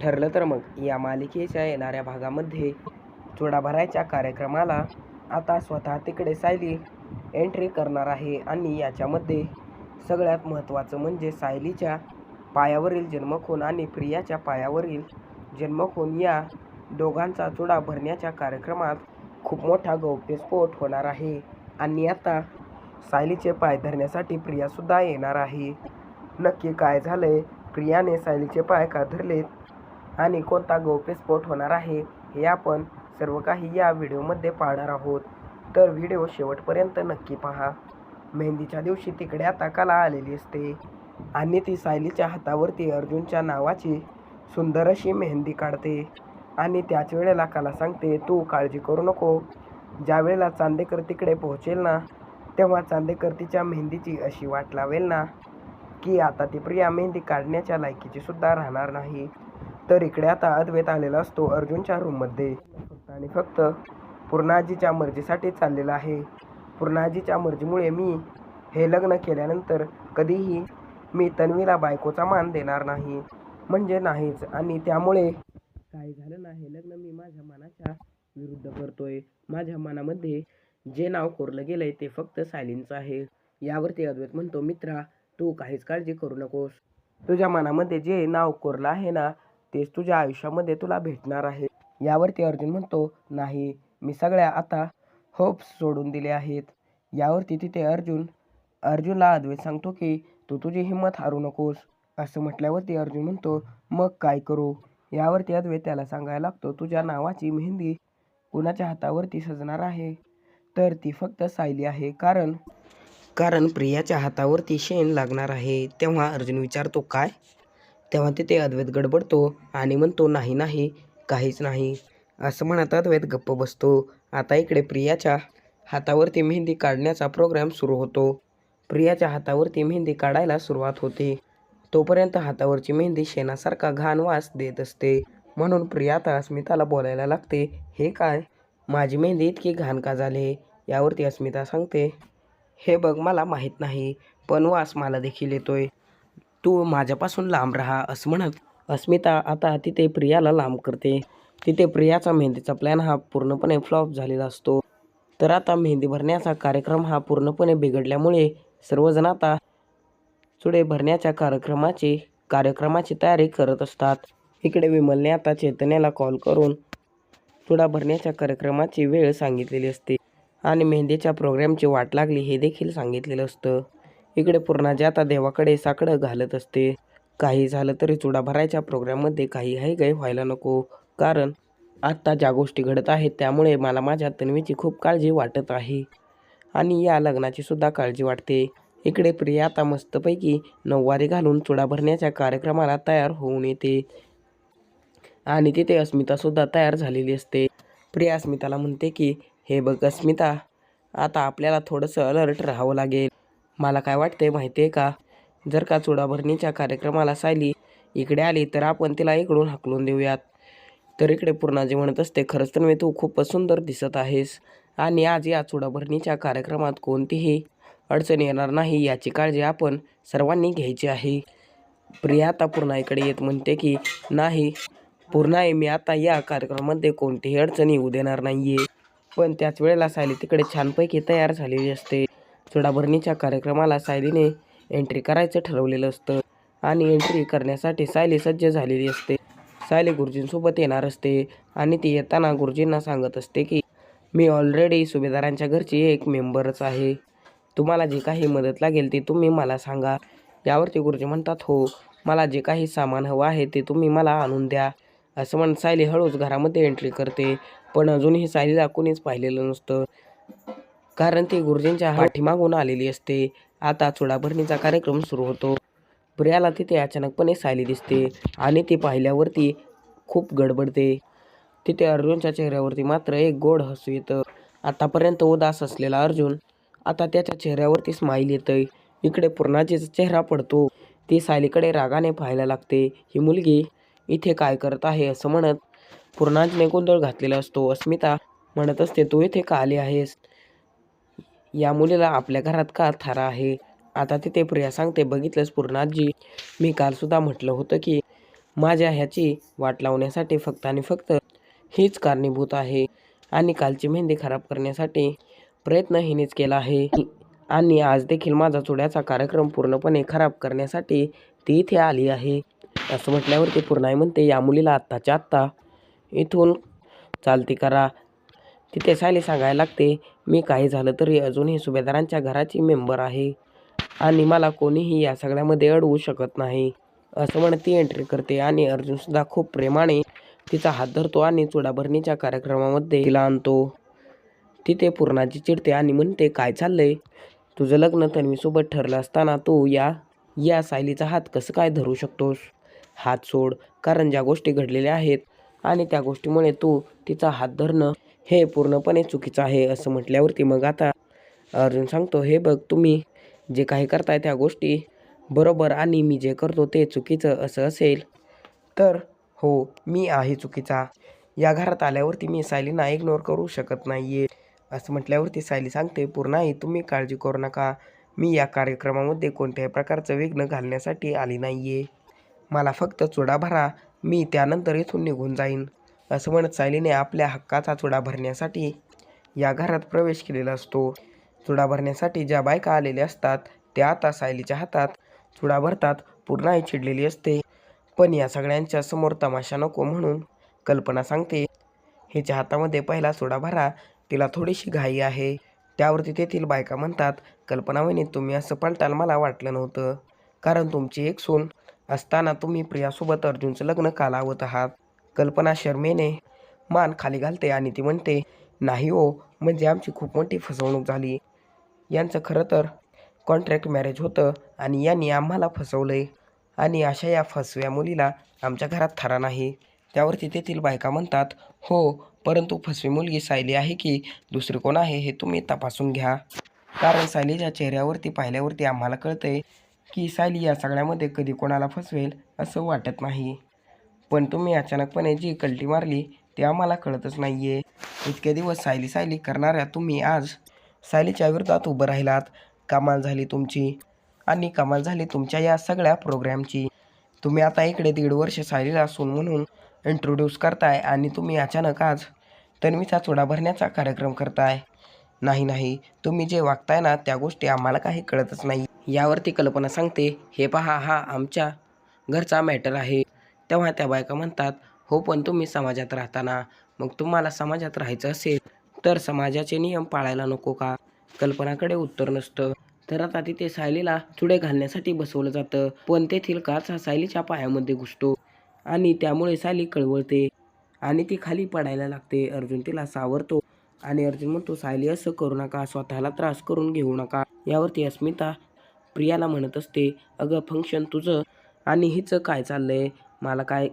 ठरलं तर मग या मालिकेच्या येणाऱ्या भागामध्ये चुडा भरायच्या कार्यक्रमाला आता स्वतः तिकडे सायली एंट्री करणार आहे आणि याच्यामध्ये सगळ्यात महत्त्वाचं म्हणजे सायलीच्या पायावरील जन्मखून आणि प्रियाच्या पायावरील जन्मखून या दोघांचा चुडा भरण्याच्या कार्यक्रमात खूप मोठा गौप्यस्फोट होणार आहे. आणि आता सायलीचे पाय धरण्यासाठी प्रियासुद्धा येणार आहे. नक्की काय झालंय? प्रियाने सायलीचे पाय का धरलेत? आणि कोणता गौप्यस्फोट होणार आहे हे आपण सर्व काही या व्हिडिओमध्ये पाहणार आहोत. तर व्हिडिओ शेवटपर्यंत नक्की पहा. मेहंदीच्या दिवशी तिकडे आता कला आलेली असते. आणि ती सायलीच्या हातावरती अर्जुनच्या नावाची सुंदर अशी मेहंदी काढते आणि त्याच वेळेला कला सांगते तू काळजी करू नको. ज्या वेळेला चांदेकर तिकडे पोहोचेल ना तेव्हा चांदेकर तिच्या मेहंदीची अशी वाट लावेल ना की आता ती प्रिया मेहंदी काढण्याच्या लायकीची सुद्धा राहणार नाही. तर इकडे आता अद्वैत आलेला असतो अर्जुनच्या रूममध्ये फक्त आणि फक्त पूर्णाजीच्या मर्जीसाठी चाललेला आहे. पूर्णाजीच्या मर्जीमुळे मी हे लग्न केल्यानंतर कधीही मी तन्वीला बायकोचा मान देणार नाही. म्हणजे नाहीच. आणि त्यामुळे काय झालं ना हे लग्न मी माझ्या मनाच्या विरुद्ध करतोय. माझ्या मनामध्ये जे नाव कोरलं गेलंय ते फक्त सायलींचं आहे. यावरती अद्वैत म्हणतो मित्रा तू काहीच काळजी करू नकोस. तुझ्या मनामध्ये जे नाव कोरलं आहे ना तेच तुझ्या आयुष्यामध्ये तुला भेटणार आहे. यावरती अर्जुन म्हणतो नाही मी सगळ्या आता होप्स सोडून दिले आहेत. यावरती तिथे अर्जुन अर्जुनला अद्वैत सांगतो की तू तुझी हिंमत हारू नकोस. असं म्हटल्यावरती अर्जुन म्हणतो मग काय करू? यावरती अद्वैत त्याला सांगायला लागतो तुझ्या नावाची मेहंदी कुणाच्या हातावरती सजणार आहे? तर ती फक्त सायली आहे कारण कारण प्रियाच्या हातावरती शेण लागणार आहे. तेव्हा अर्जुन विचारतो काय? तेव्हा तिथे अद्वैत गडबडतो आणि म्हणतो नाही नाही काहीच नाही. असं म्हणत अद्वैत गप्प बसतो. आता इकडे प्रियाच्या हातावरती मेहंदी काढण्याचा प्रोग्राम सुरू होतो. प्रियाच्या हातावरती मेहंदी काढायला सुरुवात होते. तोपर्यंत हातावरची मेहंदी शेणासारखा घाण वास देत असते. म्हणून प्रिया आता अस्मिताला बोलायला लागते हे काय? माझी मेहंदी इतकी घाण का झाले? यावरती अस्मिता सांगते हे बघ मला माहीत नाही पण वास मला देखील येतोय. तू माझ्यापासून लांब राहा असं म्हणत अस्मिता आता तिथे प्रियाला लांब करते. तिथे प्रियाचा मेहंदीचा प्लॅन हा पूर्णपणे फ्लॉप झालेला असतो. तर आता मेहंदी भरण्याचा कार्यक्रम हा पूर्णपणे बिघडल्यामुळे सर्वजण आता चुडे भरण्याच्या कार्यक्रमाची कार्यक्रमाची तयारी करत असतात. इकडे विमलने आता चैतन्याला कॉल करून चुडा भरण्याच्या कार्यक्रमाची वेळ सांगितलेली असते आणि मेहंदीच्या प्रोग्रामची वाट लागली हे देखील सांगितलेलं असतं. इकडे पूर्णाजी आता देवाकडे साकडं घालत असते. काही झालं तरी चुडा भरायच्या प्रोग्राममध्ये काही हायगाय व्हायला नको. कारण आत्ता ज्या गोष्टी घडत आहेत त्यामुळे मला माझ्या तन्वीची खूप काळजी वाटत आहे. आणि या लग्नाची सुद्धा काळजी वाटते. इकडे प्रिया आता मस्तपैकी नऊवारी घालून चुडा भरण्याच्या कार्यक्रमाला तयार होऊन येते. आणि तिथे अस्मितासुद्धा तयार झालेली असते. प्रिया अस्मिताला म्हणते की हे बघ अस्मिता आता आपल्याला थोडंसं अलर्ट राहावं लागेल. मला काय वाटते माहिती आहे का? जर का चुडाभरणीच्या कार्यक्रमाला सायली इकडे आली तर आपण तिला इकडून हाकलून देऊयात. तर इकडे पूर्णाजी म्हणत असते खरंच तर मी तू खूपच सुंदर दिसत आहेस आणि आज या चुडाभरणीच्या कार्यक्रमात कोणतीही अडचण येणार नाही याची काळजी आपण सर्वांनी घ्यायची आहे. प्रिया आता पुन्हा इकडे येत म्हणते की नाही पूर्ण आहे मी आता या कार्यक्रमामध्ये कोणतीही अडचण येऊ देणार नाही आहे पण त्याच वेळेला सायली तिकडे छानपैकी तयार झालेली असते. चुडाभरणीच्या कार्यक्रमाला सायलीने एंट्री करायचं ठरवलेलं असतं आणि एंट्री करण्यासाठी सायली सज्ज झालेली असते. सायली गुरुजींसोबत येणार असते आणि ती येताना गुरुजींना सांगत असते की मी ऑलरेडी सुभेदारांच्या घरची एक मेंबरच आहे. तुम्हाला जी काही मदत लागेल ती तुम्ही मला सांगा. यावरती गुरुजी म्हणतात हो मला जे काही सामान हवं आहे ते तुम्ही मला आणून द्या. असं म्हणत सायली हळूच घरामध्ये एंट्री करते. पण अजूनही सायलीला कुणीच पाहिलेलं नसतं. कारण ती गुरुजींच्या पाठीमागून आलेली असते. आता चुडाभरणीचा कार्यक्रम सुरू होतो. प्रियाला तिथे अचानकपणे सायली दिसते आणि ती पाहिल्यावरती खूप गडबडते. तिथे अर्जुनच्या चेहऱ्यावरती मात्र एक गोड हसू येतं. आतापर्यंत उदास असलेला अर्जुन आता त्याच्या चेहऱ्यावरती स्माईल येतंय. इकडे पूर्णाजीचा चेहरा पडतो. ती सायलीकडे रागाने पाहायला लागते. ही मुलगी इथे काय करत आहे? असं म्हणत पूर्णाजीने गोंधळ घातलेला असतो. अस्मिता म्हणत असते तू इथे का आली आहेस? या मुलीला आपल्या घरात का थारा आहे? आता तिथे प्रिया सांगते बघितलंच पूर्णाजी मी कालसुद्धा म्हटलं होतं की माझ्या ह्याची वाट लावण्यासाठी फक्त आणि फक्त हीच कारणीभूत आहे आणि कालची मेहंदी खराब करण्यासाठी प्रयत्न हिनेच केला आहे. आणि आज देखील माझा चुड्याचा कार्यक्रम पूर्णपणे खराब करण्यासाठी ती इथे आली आहे. असं म्हटल्यावरती पूर्णाई म्हणते या मुलीला आत्ताच्या आत्ता इथून चालती करा. तिथे सायली सांगायला लागते मी काही झालं तरी अजूनही सुभेदारांच्या घराची मेंबर आहे आणि मला कोणीही या सगळ्यामध्ये अडवू शकत नाही. असं म्हणत ती एंट्री करते आणि अर्जुनसुद्धा खूप प्रेमाने तिचा हात धरतो आणि चुडाभरणीच्या कार्यक्रमामध्ये तिला आणतो. तिथे पूर्णाची चिडते आणि म्हणते काय चाललंय? तुझं लग्न तन्वीसोबत ठरलं असताना तू या या सायलीचा हात कसं काय धरू शकतोस? हात सोड कारण ज्या गोष्टी घडलेल्या आहेत आणि त्या गोष्टीमुळे तू तिचा हात धरणं हे पूर्णपणे चुकीचं आहे असं म्हटल्यावरती मग आता अर्जुन सांगतो हे बघ तुम्ही जे काही करताय त्या गोष्टी बरोबर आणि मी जे करतो ते चुकीचं असं असेल तर हो मी आहे चुकीचा. या घरात आल्यावरती मी सायलीना इग्नोर करू शकत नाही आहे असं म्हटल्यावरती सायली सांगते पूर्णाही तुम्ही काळजी करू नका. मी या कार्यक्रमामध्ये कोणत्याही प्रकारचं विघ्न घालण्यासाठी आली नाही आहे मला फक्त चुडा भरा. मी त्यानंतर इथून निघून जाईन. असं म्हणत सायलीने आपल्या हक्काचा चुडा भरण्यासाठी या घरात प्रवेश केलेला असतो. चुडा भरण्यासाठी ज्या बायका आलेल्या असतात त्या आता सायलीच्या हातात चुडा भरतात पूर्णाई चिडलेली असते. पण या सगळ्यांच्या समोर तमाशा नको म्हणून कल्पना सांगते हिच्या हातामध्ये पहिला चुडा भरा तिला थोडीशी घाई आहे. त्यावरती तेथील बायका म्हणतात कल्पना वहिनी तुम्ही असं पलटाल मला वाटलं नव्हतं. कारण तुमची एक सून असताना तुम्ही प्रियासोबत अर्जुनचं लग्न का लावत आहात. कल्पना शर्मेने मान खाली घालते आणि ती म्हणते नाही हो म्हणजे आमची खूप मोठी फसवणूक झाली. यांचं खरं तर कॉन्ट्रॅक्ट मॅरेज होतं आणि यांनी आम्हाला फसवलंय. आणि अशा या फसव्या मुलीला आमच्या घरात थारा नाही. त्यावरती तेथील बायका म्हणतात हो परंतु फसवी मुलगी सायली आहे की दुसरी कोण आहे हे तुम्ही तपासून घ्या. कारण सायलीच्या चेहऱ्यावरती पाहिल्यावरती आम्हाला कळतंय की सायली या सगळ्यामध्ये कधी कोणाला फसवेल असं वाटत नाही. पण तुम्ही अचानकपणे जी कल्टी मारली ते आम्हाला कळतच नाही आहे इतके दिवस सायली सायली करणाऱ्या तुम्ही आज सायलीच्या विरोधात उभं राहिलात. कमाल झाली तुमची आणि कमाल झाली तुमच्या या सगळ्या प्रोग्रॅमची. तुम्ही आता इकडे दीड वर्ष सायलीला सून म्हणून इंट्रोड्यूस करताय आणि तुम्ही अचानक आज तन्वीचा चुडा भरण्याचा कार्यक्रम करताय. नाही नाही. तुम्ही जे वागताय ना त्या गोष्टी आम्हाला काही कळतच नाही. यावरती कल्पना सांगते. हे पहा हा आमच्या घरचा मॅटर आहे. तेव्हा त्या बायका म्हणतात हो पण तुम्ही समाजात राहताना. मग तुम्हाला समाजात राहायचं असेल तर समाजाचे नियम पाळायला नको का? कल्पनाकडे उत्तर नसतं. तर आता तिथे सायलीला चुडे घालण्यासाठी बसवलं जातं. पण तेथील काच हा सायलीच्या पायामध्ये घुसतो आणि त्यामुळे सायली कळवळते आणि ती खाली पडायला लागते. अर्जुन तिला सावरतो आणि अर्जुन म्हणतो सायली असं करू नका. स्वतःला त्रास करून घेऊ नका. यावरती अस्मिता प्रियाला म्हणत असते अगं फंक्शन तुझं आणि हिचं काय चाललंय? मला काय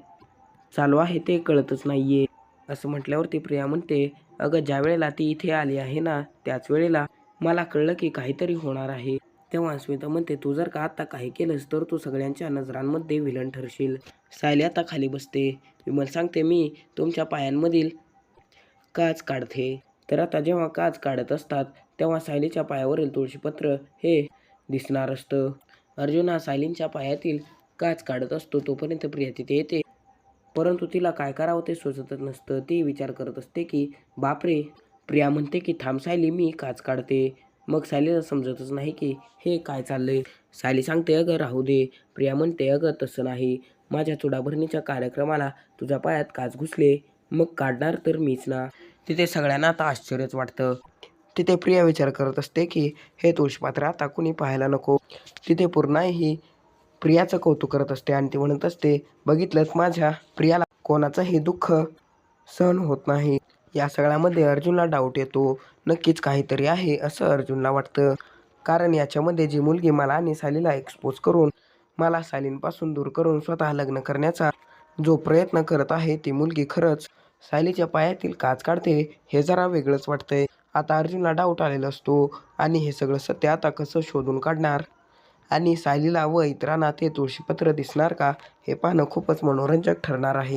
चालू आहे ते कळतच नाही आहे असं म्हटल्यावरती प्रिया म्हणते अगं ज्या वेळेला ती इथे आली आहे ना त्याच वेळेला मला कळलं की काहीतरी होणार आहे. तेव्हा अस्मिता म्हणते तू जर का आता काही केलंस तर तू सगळ्यांच्या नजरांमध्ये विलन ठरशील. सायली आता खाली बसते. विमल सांगते मी तुमच्या पायांमधील काच काढते. तर आता जेव्हा काच काढत असतात तेव्हा सायलीच्या पायावरील तुळशीपत्र हे दिसणार असतं. अर्जुन हा सायलींच्या पायातील काच काढत असतो तोपर्यंत प्रिया तिथे येते. परंतु तिला काय करावं ते सुचतच नसतं. ती विचार करत असते की बापरे प्रिया म्हणते की थांब सायली मी काच काढते. मग सायलीला समजतच नाही की हे काय चाललंय? सायली सांगते अगं राहू दे. प्रिया म्हणते अगं तसं नाही. माझ्या चुडाभरणीच्या कार्यक्रमाला तुझ्या पायात काच घुसले. मग काढणार तर मीच ना. तिथे सगळ्यांना आता आश्चर्यच वाटतं. तिथे प्रिया विचार करत असते की हे तुळशीपात्र आता कुणी पाहायला नको. तिथे पूर्णाही प्रियाचं कौतुक करत असते आणि ती म्हणत असते बघितलंच माझ्या प्रियाला कोणाचंही दुःख सहन होत नाही. या सगळ्यामध्ये अर्जुनला डाऊट येतो. नक्कीच काहीतरी आहे असं अर्जुनला वाटतं. कारण याच्यामध्ये जी मुलगी मला आणि सालीला एक्सपोज करून मला सालींपासून दूर करून स्वतः लग्न करण्याचा जो प्रयत्न करत आहे ती मुलगी खरंच सायलीच्या पायातील काच काढते हे जरा वेगळंच वाटतंय. आता अर्जुनला डाऊट आलेला असतो आणि हे सगळं सत्य आता कसं शोधून काढणार? आणि सायलीला व इतरांना ते तुळशीपत्र दिसणार का हे पाहणं खूपच मनोरंजक ठरणार आहे.